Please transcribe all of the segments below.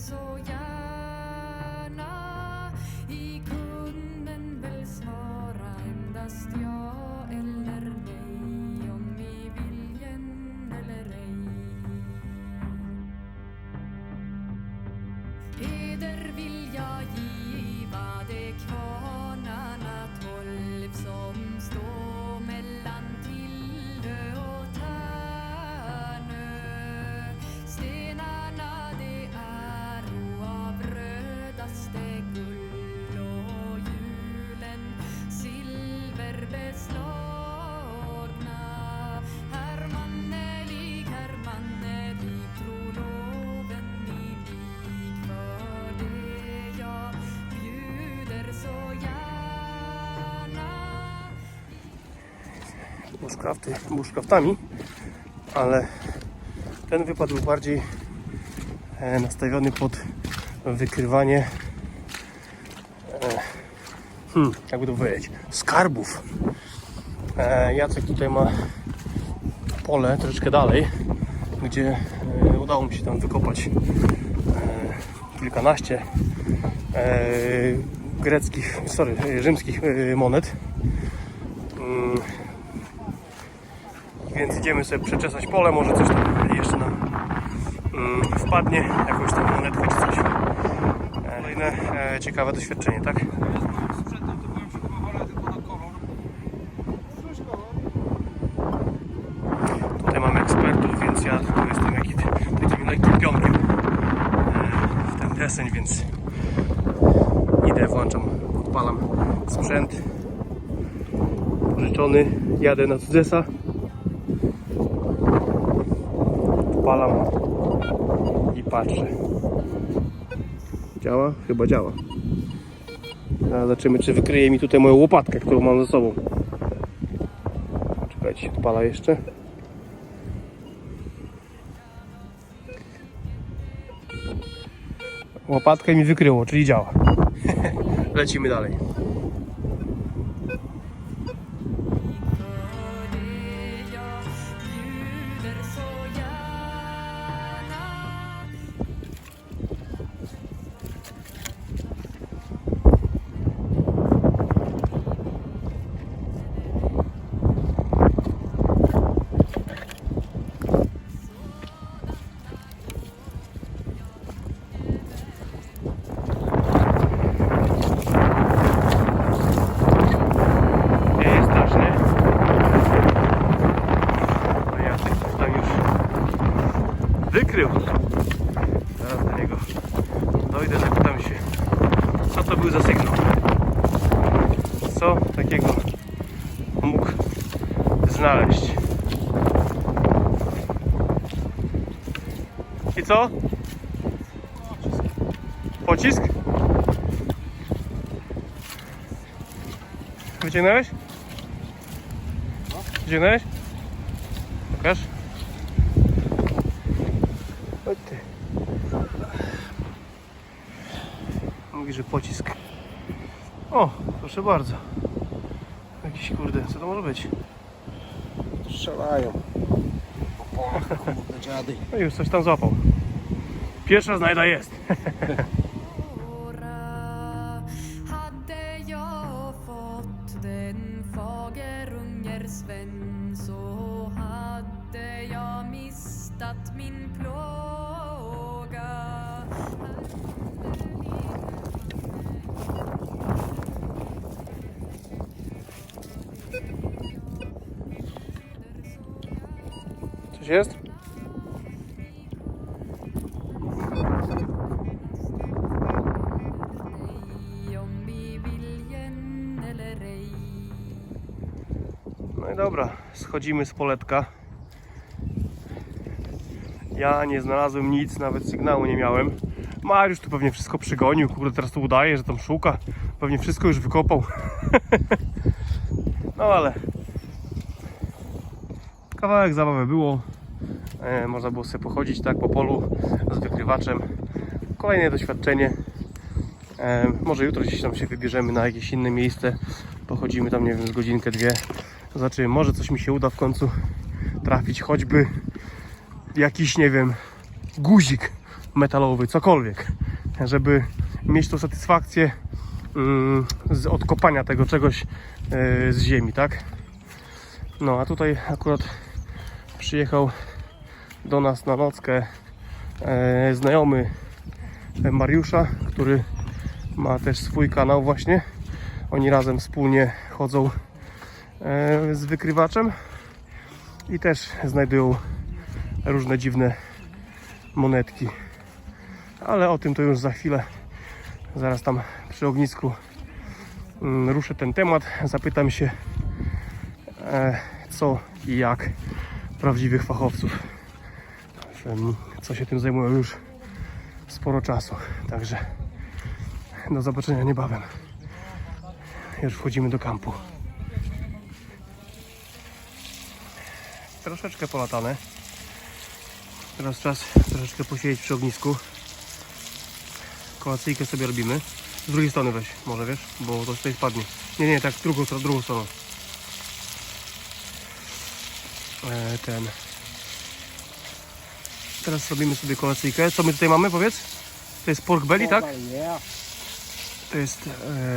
внизу я. Bushcrafty bushcraftami, ale ten wypad był bardziej e, nastawiony pod wykrywanie e, hmm, jakby to powiedzieć, skarbów. E, Jacek tutaj ma pole troszeczkę dalej, gdzie udało mi się tam wykopać kilkanaście greckich, sorry, rzymskich monet. Mm, więc idziemy sobie przeczesać pole, może coś tam jeszcze mm, wpadnie, jakąś tam monetkę czy coś. Kolejne e, ciekawe doświadczenie, tak? Tutaj mamy ekspertów, więc ja tu jestem jaki, takim e, w ten deseń, więc idę, włączam, odpalam sprzęt pożyczony, jadę na cudzesa odpalam i patrzę działa? Chyba działa Zaraz zobaczymy czy wykryje mi tutaj moją łopatkę, którą mam ze sobą czekajcie, się odpala jeszcze Łopatkę mi wykryło, czyli działa. Lecimy dalej. Co był za sygnał. Co takiego mógł znaleźć. I co? Pocisk? Wyciągnąłeś? Wyciągnąłeś? Pokaż. Chodź ty. Mówi, że pocisk. O, proszę bardzo. Jakiś kurde, co to może być? Strzelają. Po polach, kurde dziady. No już coś tam złapał. Pierwsza znajda jest. Några hade jest? No i dobra, schodzimy z poletka. Ja nie znalazłem nic, nawet sygnału nie miałem. Mariusz tu pewnie wszystko przygonił, kurde, teraz tu udaje, że tam szuka. Pewnie wszystko już wykopał. no ale kawałek zabawy było. E, można było sobie pochodzić tak po polu z wykrywaczem. Kolejne doświadczenie. E, może jutro gdzieś tam się wybierzemy na jakieś inne miejsce. Pochodzimy tam, nie wiem, z godzinkę, dwie. Zobaczymy, może coś mi się uda w końcu trafić, choćby jakiś, nie wiem, guzik metalowy, cokolwiek. żeby mieć tą satysfakcję mm, z odkopania tego czegoś e, z ziemi, tak? No a tutaj akurat przyjechał do nas na nockę e, znajomy Mariusza, który ma też swój kanał właśnie. Oni razem wspólnie chodzą e, z wykrywaczem i też znajdują różne dziwne monetki. Ale o tym to już za chwilę. Zaraz tam przy ognisku mm, ruszę ten temat. Zapytam się e, co i jak prawdziwych fachowców. Co się tym zajmują już sporo czasu. Także do zobaczenia niebawem. Już wchodzimy do kampu. Troszeczkę polatane. Teraz czas troszeczkę posiedzieć przy ognisku. Kolacyjkę sobie robimy. Z drugiej strony weź, może wiesz, bo to tutaj spadnie. Nie, nie, tak drugą, drugą stroną. E, ten. Teraz robimy sobie kolacyjkę. Co my tutaj mamy, powiedz? To jest pork belly, tak? To jest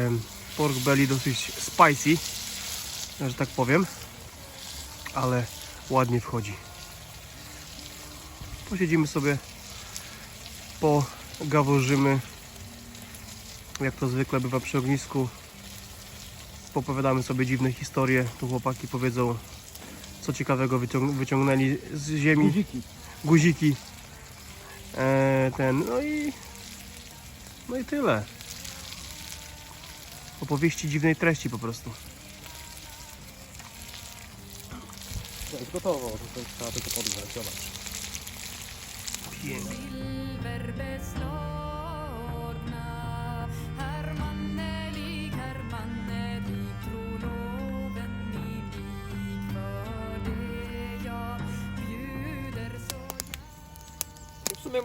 em, pork belly dosyć spicy, że tak powiem, ale ładnie wchodzi. Posiedzimy sobie, pogaworzymy, jak to zwykle bywa przy ognisku. Popowiadamy sobie dziwne historie. Tu chłopaki powiedzą, co ciekawego wyciąg- wyciągnęli z ziemi Guziki. Guziki. E, ten, no i. No i tyle. Opowieści dziwnej treści po prostu. To jest gotowo, to trzeba tylko podgrzać, zobacz. Pięknie.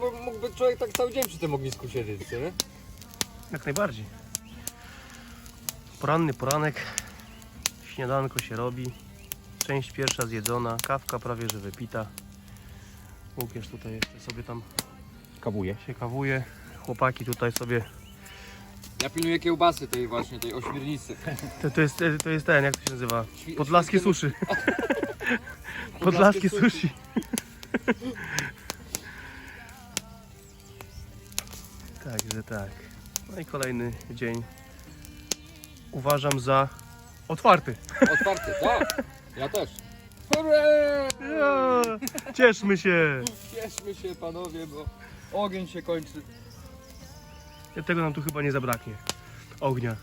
Mo- mógłby człowiek tak cały dzień przy tym ognisku siedzieć, nie? Jak najbardziej. Poranny poranek. Śniadanko się robi. Część pierwsza zjedzona. Kawka prawie że wypita. Łukasz tutaj jeszcze sobie tam Kawuje. się kawuje. Chłopaki tutaj sobie. Ja pilnuję kiełbasy tej właśnie, tej ośmiornicy. To, to, jest, to jest ten, jak to się nazywa? Święty- suszy. Podlaskie sushi. Także tak. No i kolejny dzień uważam za otwarty. Otwarty, tak. Ja też. Hurra! Ja, cieszmy się. Cieszmy się panowie, bo ogień się kończy. Tego nam tu chyba nie zabraknie. Ognia.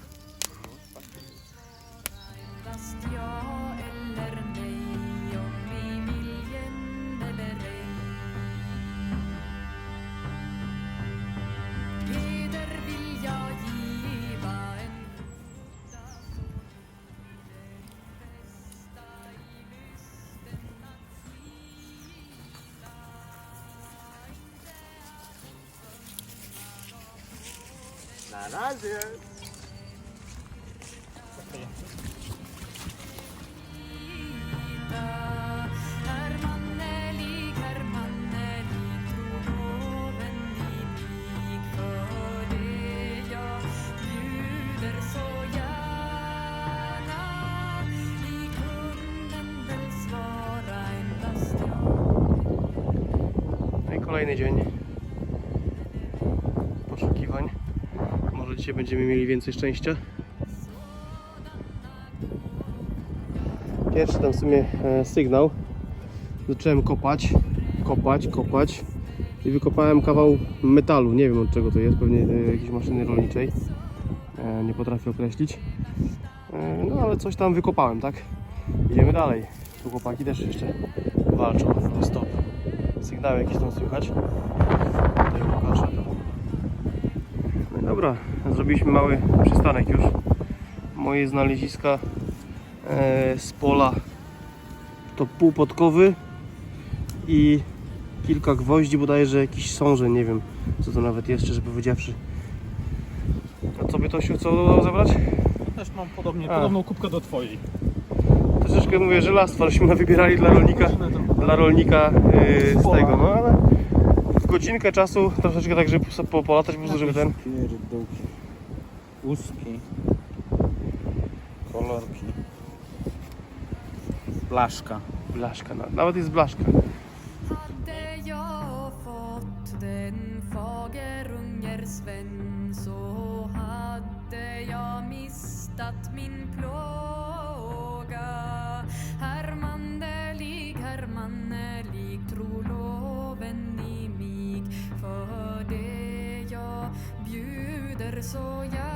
No i kolejny dzień dzisiaj będziemy mieli więcej szczęścia. Pierwszy tam w sumie e, sygnał. Zacząłem kopać, kopać, kopać i wykopałem kawał metalu. Nie wiem od czego to jest, pewnie e, jakiejś maszyny rolniczej. E, nie potrafię określić. No ale coś tam wykopałem, tak? Idziemy dalej. Tu chłopaki też jeszcze walczą stop. Sygnały jakieś tam słychać. Tutaj Łukasza. No dobra, zrobiliśmy mały przystanek już. Moje znaleziska e, z pola to półpodkowy i kilka gwoździ, bodajże jakiś sążę, nie wiem co to nawet jest, szczerze powiedziawszy. A co by to się co zabrać? Też mam podobnie, A. podobną kubkę do twojej. Troszeczkę mówię żelastwa, żeśmy wybierali dla rolnika, dla rolnika yy, z tego, no ale godzinkę czasu, troszeczkę tak, żeby po, polatać po prostu, żeby ten... Pierdółki. Ustki. Kolorki. Blaszka. Blaszka, na- nawet jest blaszka. Hade jag fått den fagerunger Sven så hade jag mistat min i mig